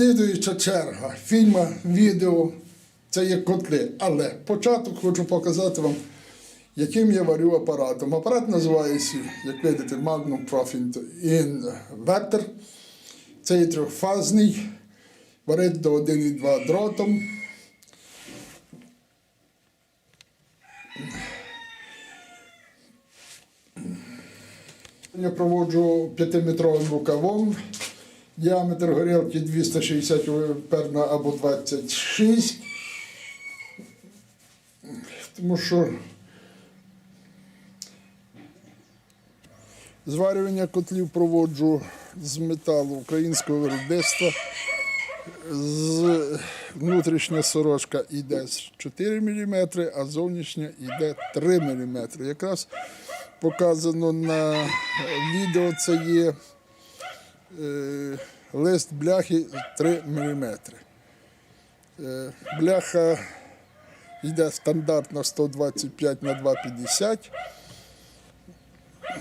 Слідуюча черга фільма, відео це є котли. Але початок хочу показати вам, яким я варю апаратом. Апарат називається, як видите, Magnum Profit Inverter. Це є трьохфазний, варить до 1,2 дротом. Я проводжу 5-метровим рукавом. Діаметр горілки 260 перна або 26. Тому що зварювання котлів проводжу з металу українського виробництва. З внутрішня сорочка йде 4 мм, а зовнішня йде 3 мм. Якраз показано на відео це є лист бляхи 3 мм. Е, бляха йде стандартно 125 на 250.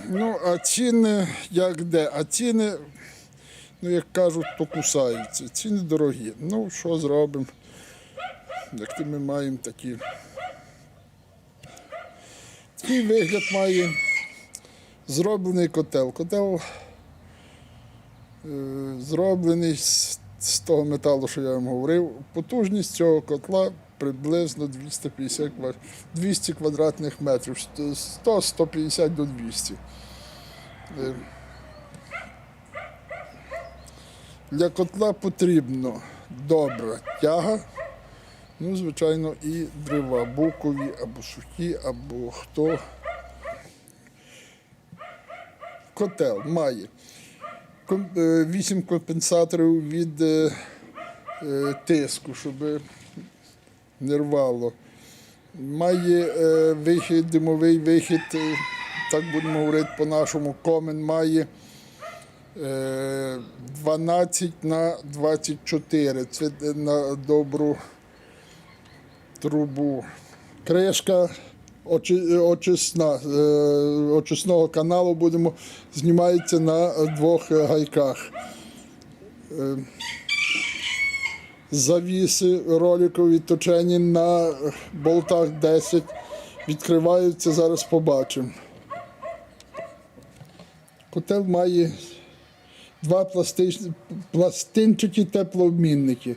Ну, а ціни як де? А ціни, ну як кажуть, то кусаються. Ціни дорогі. Ну, що зробимо? Як ми маємо такі. Такий вигляд має зроблений котел. Котел е, зроблений з, того металу, що я вам говорив. Потужність цього котла приблизно 250, 200 квадратних метрів, 100-150 до 200. Е, Для котла потрібно добра тяга, ну, звичайно, і дрова букові або сухі, або хто. Котел має е, вісім компенсаторів від е, е, тиску, щоб не рвало. Має е, вихід, димовий вихід, е, так будемо говорити по-нашому, комен має е, 12 на 24. Це на добру трубу. Кришка очисна, е, очисного каналу будемо знімається на двох гайках. Е, Завіси роликові точені на болтах 10 відкриваються, зараз побачимо. Котел має два пластичні, пластинчаті теплообмінники.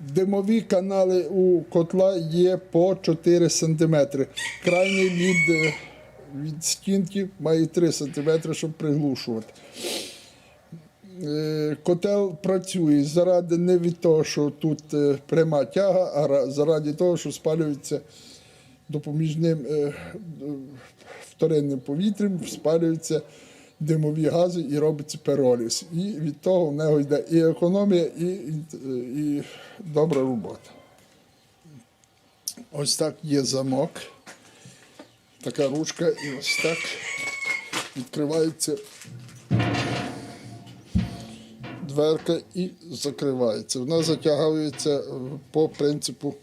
Димові канали у котла є по 4 см. Крайній від, е, від стінки має 3 см, щоб приглушувати. Е, Котел працює заради не від того, що тут е, пряма тяга, а заради того, що спалюється допоміжним вторинним повітрям, спалюються димові гази і робиться пероліз. І від того в нього йде і економія, і, і, добра робота. Ось так є замок. Така ручка, і ось так відкривається дверка і закривається. Вона затягується по принципу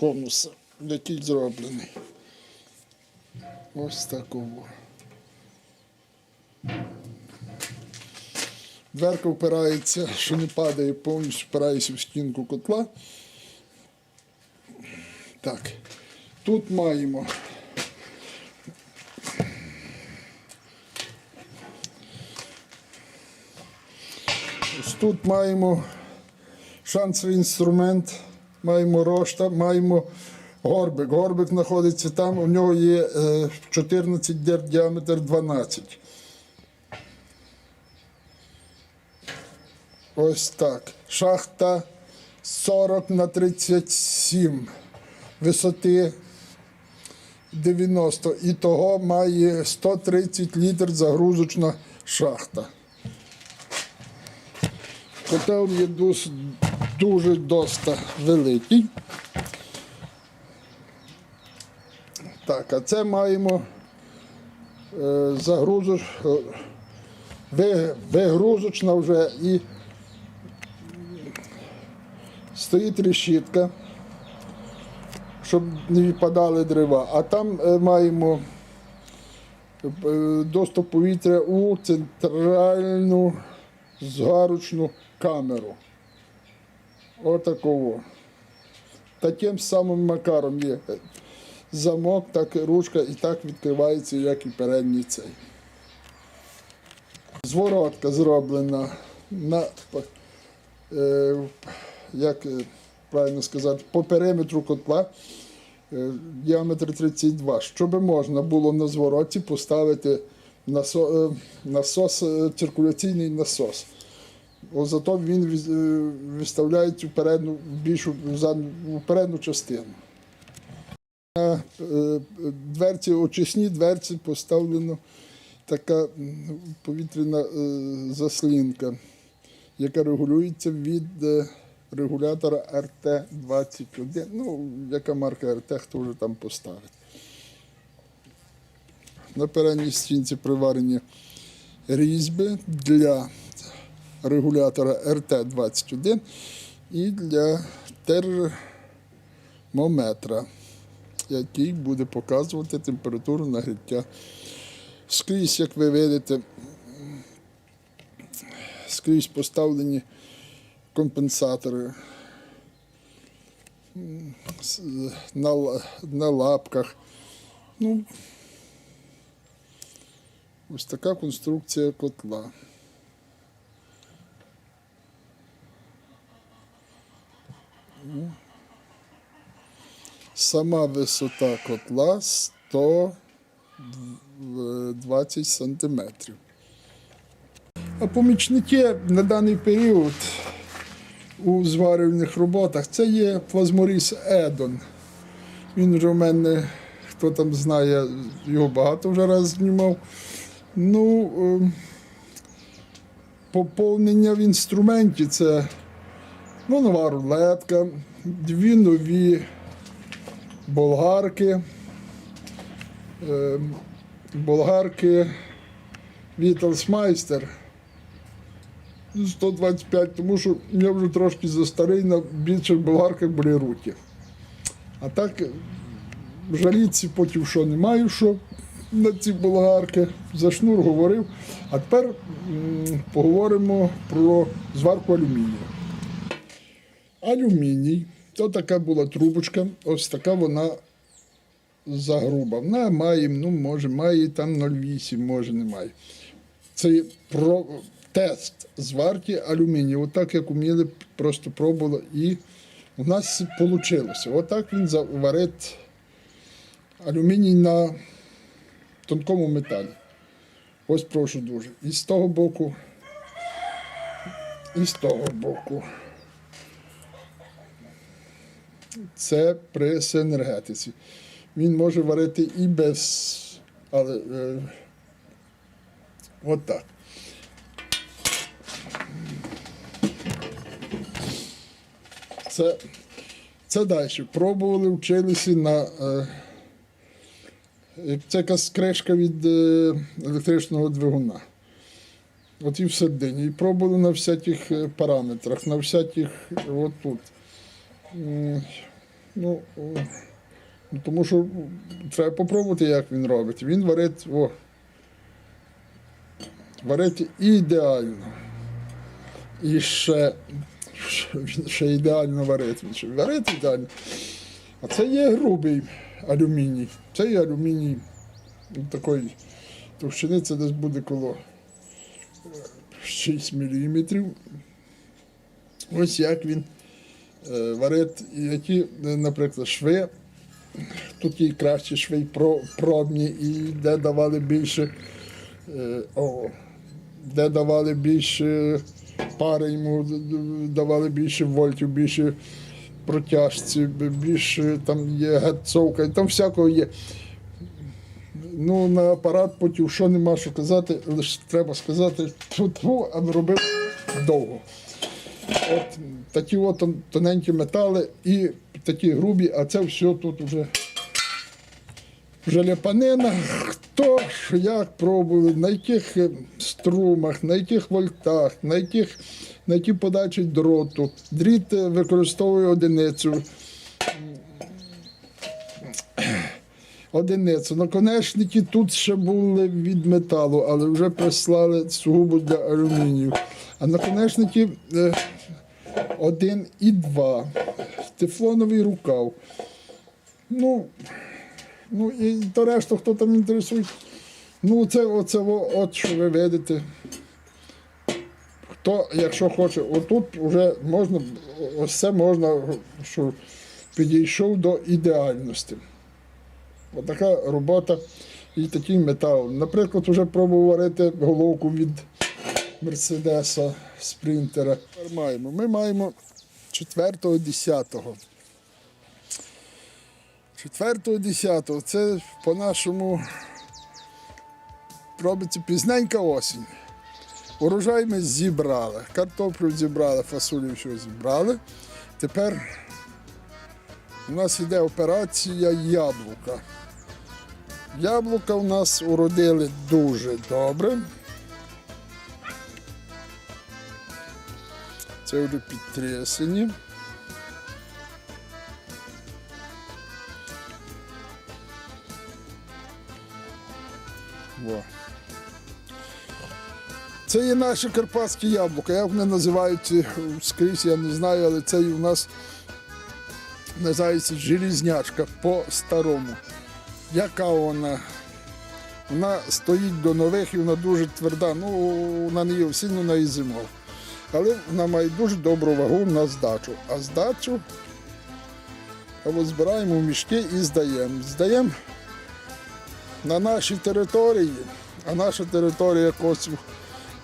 конуса, який зроблений. Ось такого. Дверка впирається, що не падає, повністю впирається в стінку котла. Так, тут маємо Ось тут маємо шансовий інструмент, маємо рошта, маємо горбик. Горбик знаходиться там, у нього є е, 14 діаметр 12. Ось так. Шахта 40 на 37 висоти 90. І того має 130 літр загрузочна шахта. Котел є дуже, доста великий. Так, а це маємо е, загрузоч, вигрузочна вже і стоїть решітка, щоб не випадали дерева. А там е, маємо е, доступ повітря у центральну згарочну камеру. Отаково. Таким самим макаром є замок, так і ручка, і так відкривається, як і передній цей. Зворотка зроблена на, е, як е, правильно сказати, по периметру котла е, діаметр 32, щоб можна було на звороті поставити е, насос, е, циркуляційний насос. Зато він виставляється в передню, більшу, в передню частину. На дверці, очисні дверці поставлено така повітряна заслінка, яка регулюється від регулятора РТ-21. Ну, яка марка РТ, хто вже там поставить. На передній стінці приварені різьби для регулятора РТ-21 і для термометра, який буде показувати температуру нагріття. Скрізь, як ви видите, скрізь поставлені компенсатори на, на лапках. Ну, ось така конструкція котла. Ну, Сама висота котла 120 сантиметрів. А помічники на даний період у зварювальних роботах це є плазморіз Едон. Він вже в мене, хто там знає, його багато вже раз знімав. Ну, е, поповнення в інструменті це ну, нова рулетка, дві нові болгарки. Е, болгарки Віталсмайстер 125, тому що я вже трошки застарий, на більших болгарках були руки. А так жаліться потім, що не маю що на ці болгарки. За шнур говорив. А тепер поговоримо про зварку алюмінію. Алюміній. То така була трубочка, ось така вона загруба. Вона має, ну, може, має там 0,8, може немає. Це про тест зварки алюмінію. Отак, як уміли, просто пробували. І у нас вийшло. Отак він заварить алюміній на тонкому металі. Ось прошу дуже. І з того боку, і з того боку. Це при синергетиці. Він може варити і без. Але е, от. Це, це далі. Пробували, вчилися на. Е, це якась кришка від е, електричного двигуна. От і всередині. І пробували на всяких е, параметрах, на всяких от тут. Ну, ну, тому що треба попробувати, як він робить. Він варить, о, варить ідеально. І ще- ще ідеально варить. Він ще варить ідеально. А це є грубий алюміній. Це є алюміній такої товщини, це десь буде коло е, 6 мм. Ось як він е, варить, і які, е, наприклад, шви. Тут є кращі шви про, пробні, і де давали більше, е, о, де давали більше пари йому, давали більше вольтів, більше протяжці, більше там є гетцовка, там всякого є. Ну, на апарат потім що нема що казати, лише треба сказати, а робив довго. От такі от тоненькі метали і такі грубі, а це все тут вже, вже ляпанина. Хто ж як пробували, на яких е, струмах, на яких вольтах, на яких, на якій подачі дроту. Дріт е, використовує одиницю. одиницю. Наконечники тут ще були від металу, але вже прислали сугубо для алюмінію. А наконечники е, один і два. Тефлоновий рукав. Ну, ну і то решта, хто там інтересує. Ну, це оце, от що ви видите. Хто, якщо хоче, отут вже можна, ось це можна, що підійшов до ідеальності. Отака робота і такий метал. Наприклад, вже пробував варити головку від Мерседеса Спринтера. Тепер маємо. Ми маємо 4-10. 4-10 це по-нашому робиться пізненька осінь. Урожай ми зібрали, картоплю зібрали, фасолю все зібрали. Тепер у нас йде операція яблука. Яблука у нас уродили дуже добре. Це вже підтрясені. Це є наші карпатські яблука. Як вони називають е, скрізь, я не знаю, але це у нас називається желізнячка по-старому. Яка вона? Вона стоїть до нових і вона дуже тверда. Ну, вона не є осінь, вона і. Але вона має дуже добру вагу на здачу. А здачу або збираємо в мішки і здаємо. Здаємо на нашій території, а наша територія Косів,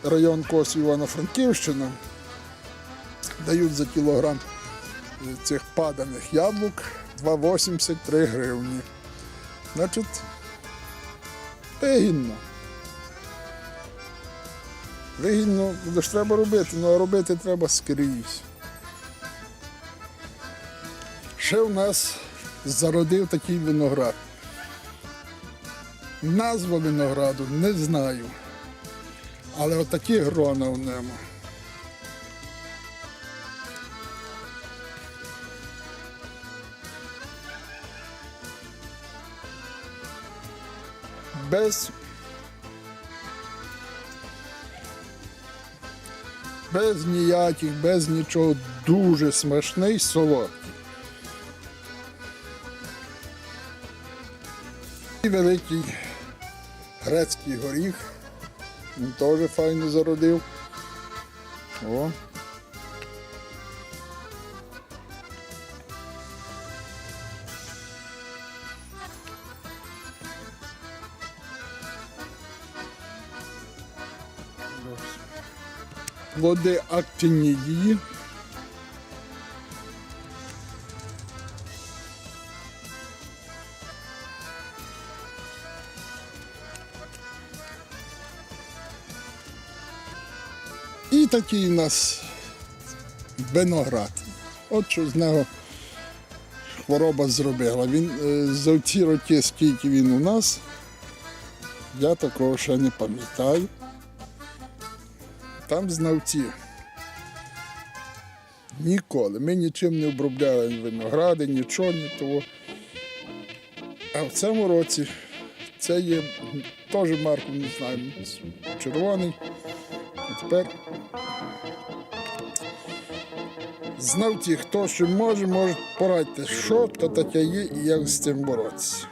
район Косів Івано-Франківщина, дають за кілограм е, цих паданих яблук 2,83 гривні. Значить, вигідно. Вигідно, але ж треба робити, ну а робити треба скрізь. Ще в нас зародив такий виноград. Назва винограду не знаю. Але отакі грона в ньому. Без без ніяких, без нічого, дуже смачний солодкий. І великий грецький горіх. Він теж файно зародив. О. Води актинідії. І такий у нас виноград. От що з нього хвороба зробила. Він е, за ці роки, скільки він у нас, я такого ще не пам'ятаю. Там знавці. Ніколи. Ми нічим не обробляли виногради, нічого, ні того. А в цьому році це є теж марку, не знаю, червоний. І тепер знавці, хто що може, може порадити, що то таке є і як з цим боротися.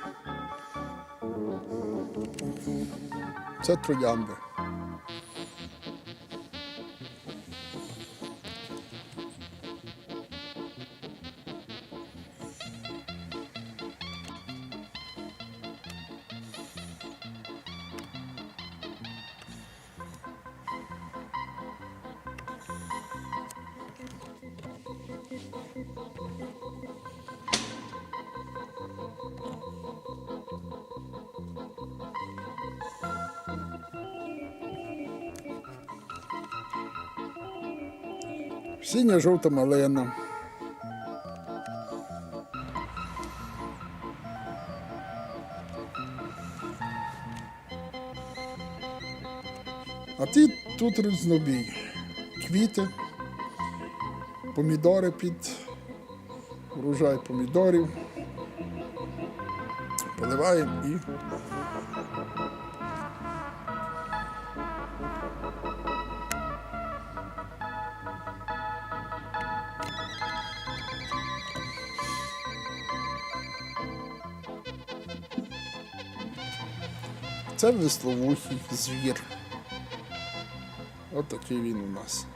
Це троянди. Синя жовта малина. А ті тут різнобій. Квіти, помідори під урожай помідорів, Поливаємо і. Це весловухий звір. От такий він у нас.